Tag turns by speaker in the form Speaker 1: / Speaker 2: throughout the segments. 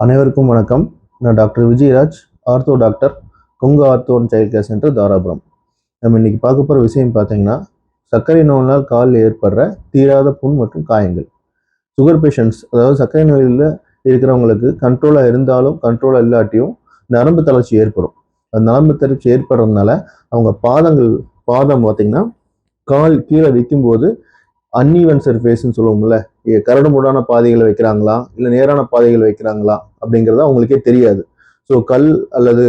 Speaker 1: அனைவருக்கும் வணக்கம். நான் doctor Vijayaraj ortho doctor Kongu ortho and child care centre Dharapuram. நம்ம இன்னைக்கு பார்க்க போகிற விஷயம் பார்த்தீங்கன்னா சர்க்கரை நோயினால் காலில் ஏற்படுற தீராத புண் மற்றும் காயங்கள். சுகர் பேஷண்ட்ஸ் அதாவது சர்க்கரை நோயில் இருக்கிறவங்களுக்கு கண்ட்ரோலாக இருந்தாலும் கண்ட்ரோலாக இல்லாட்டியும் நரம்பு தளர்ச்சி ஏற்படும். அந்த நரம்பு தளர்ச்சி ஏற்படுறதுனால அவங்க பாதங்கள் பாதம் பார்த்திங்கன்னா கால் கீழே வைக்கும்போது அன்ஈவன் சர்ஃபேஸ்ன்னு சொல்லுவோம்ல கரடுமுடான பாதைகள் பாதைகளை வைக்கிறாங்களா? இல்லை நேரான பாதைகள் வைக்கிறாங்களா? அப்படிங்கிறது அவங்களுக்கே தெரியாது. ஸோ கல் அல்லது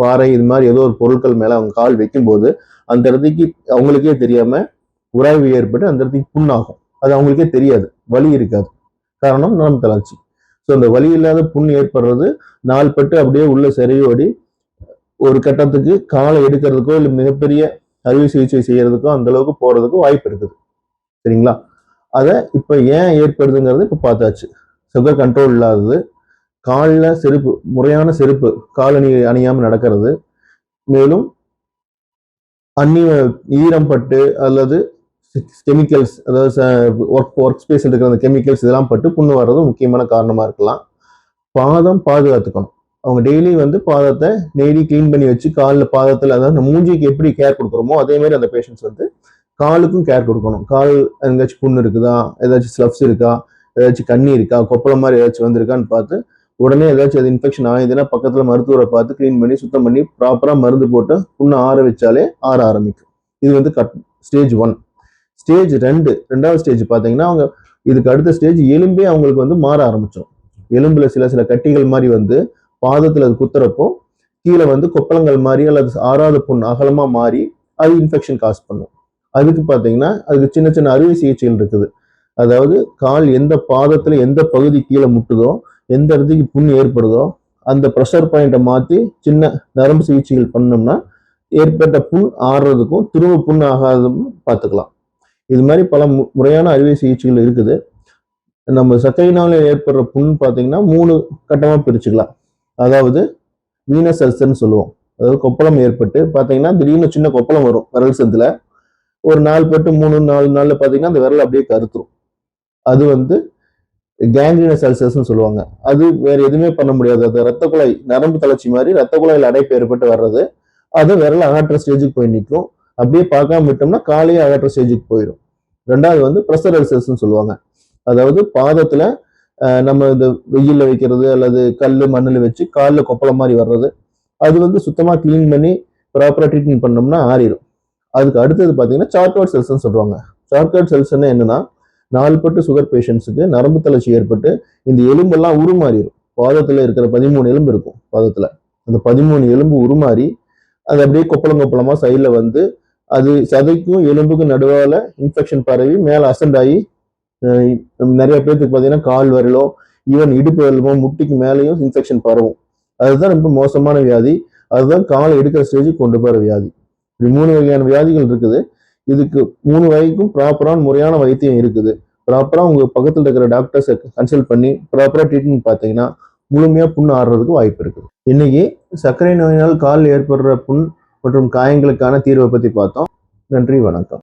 Speaker 1: பாறை இது மாதிரி ஏதோ ஒரு பொருட்கள் மேலே அவங்க கால் வைக்கும்போது அந்த இடத்துக்கு அவங்களுக்கே தெரியாமல் உராய்வு ஏற்பட்டு அந்த இடத்துக்கு புண்ணாகும். அது அவங்களுக்கே தெரியாது. வலி இருக்காது. காரணம் நலம் தளர்ச்சி. ஸோ அந்த வலி இல்லாத புண் ஏற்படுறது நாள்பட்டு அப்படியே உள்ள செறையோடி ஒரு கட்டத்துக்கு காலை எடுக்கிறதுக்கோ இல்லை மிகப்பெரிய அறுவை சிகிச்சை செய்யறதுக்கோ அந்த அளவுக்கு போறதுக்கோ வாய்ப்பு இருக்குது. சரிங்களா? அதை இப்போ ஏன் ஏற்படுதுங்கிறது இப்போ பார்த்தாச்சு. சுகர் கண்ட்ரோல் இல்லாதது காலில் செருப்பு முறையான செருப்பு காலணி அணியாமல் நடக்கிறது. மேலும் அந்நிய ஈரம் பட்டு அல்லது கெமிக்கல்ஸ் அதாவது ஒர்க் ஒர்க் ஸ்பேஸில் இருக்கிற அந்த கெமிக்கல்ஸ் இதெல்லாம் பட்டு புண்ணு வர்றது முக்கியமான காரணமாக இருக்கலாம். பாதம் பாதுகாத்துக்கணும். அவங்க டெய்லி வந்து பாதத்தை டெய்லி க்ளீன் பண்ணி வச்சு காலில் பாதத்தில் அதாவது அந்த மூஞ்சிக்கு எப்படி கேர் கொடுக்குறோமோ அதே மாதிரி அந்த பேஷண்ட்ஸ் வந்து காலுக்கும் கேர் கொடுக்கணும். கால் எங்கேயாச்சும் புண்ணு இருக்குதா? ஏதாச்சும் ஸ்லப்ஸ் இருக்கா? ஏதாச்சும் கண்ணி இருக்கா? கொப்பளம் மாதிரி ஏதாச்சும் வந்திருக்கான்னு பார்த்து உடனே ஏதாச்சும் அது இன்ஃபெக்ஷன் ஆகுதுன்னா பக்கத்தில் மருத்துவரை பார்த்து க்ளீன் பண்ணி சுத்தம் பண்ணி ப்ராப்பராக மருந்து போட்டு புண்ணை ஆற வச்சாலே ஆற ஆரம்பிக்கும். இது வந்து கட் ஸ்டேஜ் ஒன் ஸ்டேஜ் ரெண்டு ரெண்டாவது ஸ்டேஜ் பார்த்தீங்கன்னா அவங்க இதுக்கு அடுத்த ஸ்டேஜ் எலும்பே அவங்களுக்கு வந்து மாற ஆரம்பிச்சிடும் எலும்புல சில சில கட்டிகள் மாதிரி வந்து பாதத்தில் அது குத்துறப்போ கீழே வந்து கொப்பளங்கள் மாதிரி அல்லது ஆறாத புண் அகலமாக மாறி அது இன்ஃபெக்ஷன் காஸ் பண்ணும். அதுக்கு பார்த்தீங்கன்னா அதுக்கு சின்ன சின்ன அறுவை சிகிச்சைகள் இருக்குது. அதாவது கால் எந்த பாதத்தில் எந்த பகுதி கீழே முட்டுதோ எந்த இடத்துக்கு புண் ஏற்படுதோ அந்த ப்ரெஷர் பாயிண்ட்டை மாற்றி சின்ன நரம்பு சிகிச்சைகள் பண்ணோம்னா ஏற்பட்ட புண் ஆறுறதுக்கும் திரும்ப புண் ஆகாததும் பார்த்துக்கலாம் இது மாதிரி பல மு- முறையான அறுவை சிகிச்சைகள் இருக்குது. நம்ம சர்க்கரையினால ஏற்படுற புண் பார்த்தீங்கன்னா மூணு கட்டமாக பிரிச்சுக்கலாம். அதாவது வீனஸ் அல்சர்னு சொல்லுவோம். அதாவது கொப்பளம் ஏற்பட்டு பார்த்தீங்கன்னா திடீர்னு சின்ன கொப்பளம் வரும் விரல் சந்தில். ஒரு நாள் பட்டு மூணு நாலு நாளில் பார்த்தீங்கன்னா அந்த விரல் அப்படியே கருத்துரும். அது வந்து கேங்க்ரினஸ் அல்சர்ஸ்னு சொல்லுவாங்க. அது வேற எதுவுமே பண்ண முடியாது. அது ரத்த குழாய் நரம்பு தளர்ச்சி மாதிரி ரத்த குழாயில் அடைப்பு ஏற்பட்டு வர்றது அது விரல் அகற்ற ஸ்டேஜுக்கு போய் நிற்கும் அப்படியே பார்க்காம விட்டோம்னா காலையே அகற்ற ஸ்டேஜுக்கு போயிடும் ரெண்டாவது வந்து ப்ரெஷர் அல்சர்ஸ்னு சொல்லுவாங்க. அதாவது பாதத்தில் நம்ம இந்த வெயிலில் வைக்கிறது அல்லது கல் மண்ணில் வச்சு காலில் கொப்பளம் மாதிரி வர்றது அது வந்து சுத்தமாக க்ளீன் பண்ணி ப்ராப்பராக ட்ரீட்மெண்ட் பண்ணோம்னா ஆறிடும் அதுக்கு அடுத்தது பார்த்தீங்கன்னா சார்கோட் செல்ஸ்ன்னு சொல்லுவாங்க. சார்கோட் செல்ஸ்ன்னு என்னன்னா நாள்பட்டு சுகர் பேஷண்ட்ஸுக்கு நரம்பு தளர்ச்சி ஏற்பட்டு இந்த எலும்பெல்லாம் உருமாறிடும் பாதத்தில் இருக்கிற பதிமூணு எலும்பு இருக்கும் பாதத்தில். அந்த பதிமூணு எலும்பு உருமாறி அது அப்படியே கொப்பளம் கொப்பளமாக சைடில் வந்து அது சதைக்கும் எலும்புக்கும் நடுவால் இன்ஃபெக்ஷன் பரவி மேலே அசண்ட் ஆகி நிறைய பேர்த்துக்கு பார்த்தீங்கன்னா கால் வரலோ ஈவன் இடுப்பு வரலமோ முட்டிக்கு மேலேயும் இன்ஃபெக்ஷன் பரவும். அதுதான் ரொம்ப மோசமான வியாதி. அதுதான் காலை எடுக்கிற ஸ்டேஜுக்கு கொண்டு போகிற வியாதி. இப்படி மூணு வகையான வியாதிகள் இருக்குது. இதுக்கு மூணு வகைக்கும் ப்ராப்பரான முறையான வைத்தியம் இருக்குது. ப்ராப்பராக உங்கள் பக்கத்தில் இருக்கிற டாக்டர்ஸை கன்சல்ட் பண்ணி ப்ராப்பராக ட்ரீட்மெண்ட் பார்த்தீங்கன்னா முழுமையாக புண் ஆடுறதுக்கு வாய்ப்பு இருக்குது. இன்னைக்கு சர்க்கரை நோயினால் காலில் ஏற்படுற புண் மற்றும் காயங்களுக்கான தீர்வை பற்றி பார்த்தோம். நன்றி வணக்கம்.